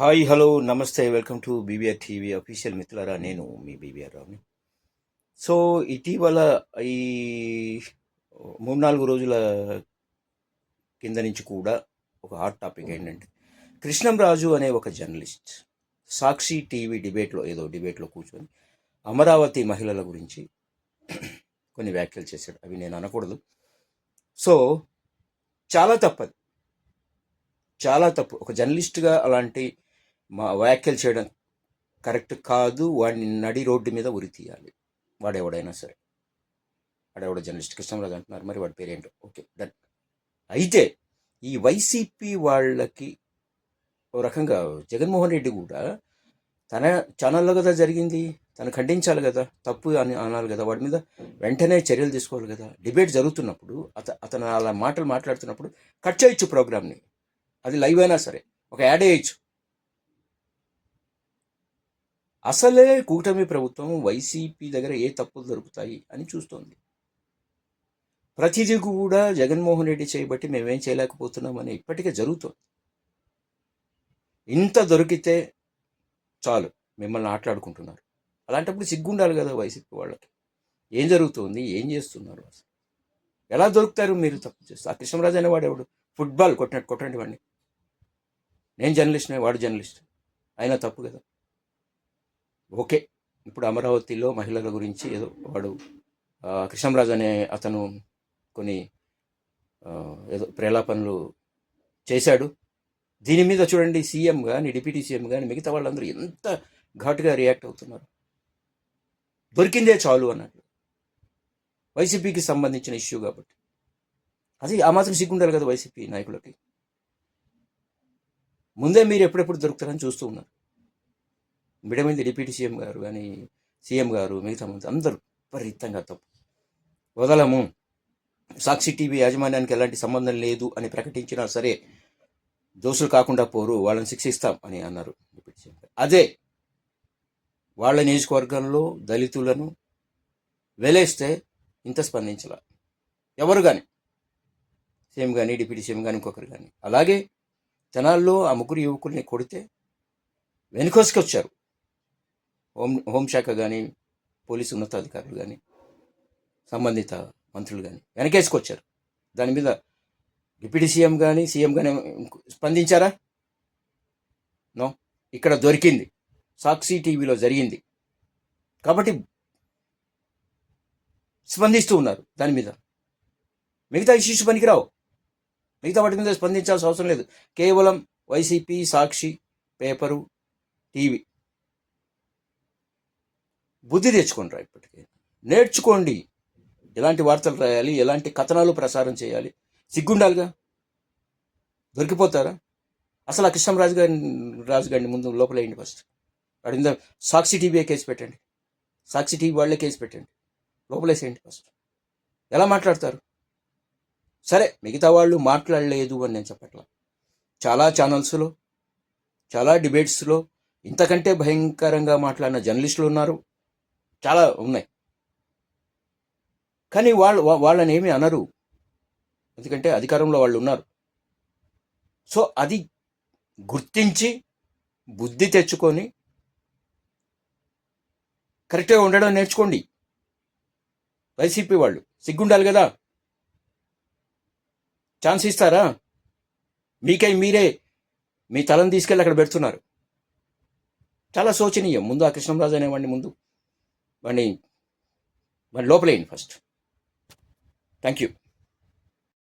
Hi hello నమస్తే welcome to BBR TV official మిత్రులారా నేను మీ బీబీఆర్ రావుని. సో ఇటీవల ఈ మూడు నాలుగు రోజుల కింద నుంచి కూడా ఒక హాట్ టాపిక్ ఏంటంటే కృష్ణంరాజు అనే ఒక జర్నలిస్ట్ సాక్షి టీవీ డిబేట్లో ఏదో డిబేట్లో కూర్చొని అమరావతి మహిళల గురించి కొన్ని వ్యాఖ్యలు చేశాడు. అవి నేను అనకూడదు. సో చాలా తప్పదు. చాలా తప్పు. ఒక జర్నలిస్ట్గా అలాంటి మా వ్యాఖ్యలు చేయడం కరెక్ట్ కాదు. వాడిని నడి రోడ్డు మీద ఉరి తీయాలి. వాడెవడైనా సరే. వాడెవడ జర్నలిస్ట్ కృష్ణరాజు అంటున్నారు. మరి వాడి పేరేంటో. Okay done. అయితే ఈ వైసీపీ వాళ్ళకి ఓ రకంగా జగన్మోహన్ రెడ్డి కూడా తన ఛానల్లో కదా జరిగింది. తను ఖండించాలి కదా. తప్పు అని అనాలి కదా. వాడి మీద వెంటనే చర్యలు తీసుకోవాలి కదా. డిబేట్ జరుగుతున్నప్పుడు అత అతను అలా మాటలు మాట్లాడుతున్నప్పుడు కట్ చేయొచ్చు ప్రోగ్రామ్ని. అది లైవ్ అయినా సరే. ఒక యాడ్ వేయచ్చు. అసలే కూటమి ప్రభుత్వం వైసీపీ దగ్గర ఏ తప్పులు దొరుకుతాయి అని చూస్తోంది. ప్రతిదీ కూడా జగన్మోహన్ రెడ్డి చేయబట్టి మేమేం చేయలేకపోతున్నామని ఇప్పటికే జరుగుతోంది. ఇంత దొరికితే చాలు మిమ్మల్ని ఆటలాడుకుంటున్నారు. అలాంటప్పుడు సిగ్గుండాలి కదా వైసీపీ వాళ్ళకి. ఏం జరుగుతుంది ఏం చేస్తున్నారు అసలు? ఎలా దొరుకుతారు మీరు తప్పు చేస్తారు ఆ కృష్ణరాజు అనేవాడు ఎవడు? ఫుట్బాల్ కొట్టినట్టు కొట్టండి వాడిని. నేను జర్నలిస్ట్నే వాడు జర్నలిస్ట్. అయినా తప్పు కదా? ఓకే. ఇప్పుడు అమరావతిలో మహిళల గురించి ఏదో వాడు కృష్ణరాజు అనే అతను కొన్ని ఏదో ప్రేలాపనలు చేశాడు. దీని మీద చూడండి సీఎం కానీ డిప్యూటీ సీఎం కానీ మిగతా వాళ్ళందరూ ఎంత ఘాటుగా రియాక్ట్ అవుతున్నారు. దొరికిందే చాలు అన్నట్లు వైసీపీకి సంబంధించిన ఇష్యూ కాబట్టి. అది ఆ మాత్రం సిగ్గుండాలి కదా వైసీపీ నాయకులకి. ముందే మీరు ఎప్పుడెప్పుడు దొరుకుతారని చూస్తూ ఉన్నారు. మిడమైంది డిప్యూటీ సీఎం గారు కానీ సీఎం గారు మిగతా మంది అందరూ విపరీతంగా తప్పు. వదలము. సాక్షి టీవీ యాజమాన్యానికి ఎలాంటి సంబంధం లేదు అని ప్రకటించినా సరే దోషులు కాకుండా పోరు వాళ్ళని శిక్షిస్తాం అని అన్నారు డిప్యూటీ సీఎం గారు. అదే వాళ్ళ నియోజకవర్గంలో దళితులను వెలేస్తే ఇంత స్పందించాల. ఎవరు కానీ సీఎం కానీ డిప్యూటీ సీఎం కానీ ఇంకొకరు కానీ అలాగే తెనాల్లో ఆ ముగ్గురు యువకుల్ని కొడితే వెనుకొసుకొచ్చారు. హోం హోంశాఖ కానీ పోలీసు ఉన్నతాధికారులు కానీ సంబంధిత మంత్రులు కానీ వెనకేసుకొచ్చారు. దాని మీద డిప్యూటీ సీఎం కానీ సీఎం కానీ స్పందించారా? నో. ఇక్కడ దొరికింది. సాక్షి టీవీలో జరిగింది. కాబట్టి స్పందిస్తూ ఉన్నారు దాని మీద. మిగతా ఇష్యూస్ పనికిరావు. మిగతా వాటి మీద స్పందించాల్సిన అవసరం లేదు. కేవలం వైసీపీ సాక్షి పేపరు టీవీ. బుద్ధి తెచ్చుకుంటారు ఇప్పటికీ. నేర్చుకోండి. ఎలాంటి వార్తలు రాయాలి? ఎలాంటి కథనాలు ప్రసారం చేయాలి? సిగ్గుండాలిగా? దొరికిపోతారా? అసలు ఆ కృష్ణరాజు గారి రాజు గారిని ముందు లోపలేయండి ఫస్ట్. వాడి మీద సాక్షి టీవీ కేసు పెట్టండి. సాక్షి టీవీ వాళ్ళే కేసు పెట్టండి. లోపలేసేయండి ఫస్ట్. ఎలా మాట్లాడతారు? సరే మిగతా వాళ్ళు మాట్లాడలేదు అని నేను చెప్పట్లా. చాలా ఛానల్స్లో చాలా డిబేట్స్లో ఇంతకంటే భయంకరంగా మాట్లాడిన జర్నలిస్టులు ఉన్నారు. చాలా ఉన్నాయి. కానీ వాళ్ళు వాళ్ళని ఏమీ అనరు. ఎందుకంటే అధికారంలో వాళ్ళు ఉన్నారు. సో అది గుర్తించి బుద్ధి తెచ్చుకొని కరెక్ట్గా ఉండడం నేర్చుకోండి. వైసీపీ వాళ్ళు. సిగ్గుండాలి కదా? ఛాన్స్ ఇస్తారా? మీకై మీరే మీ తలను తీసుకెళ్ళి అక్కడ పెడుతున్నారు. చాలా శోచనీయం. ముందు ఆ కృష్ణరాజు అనేవాడిని ముందు. వాడిని వాడిని లోపలేయండి ఫస్ట్. Thank you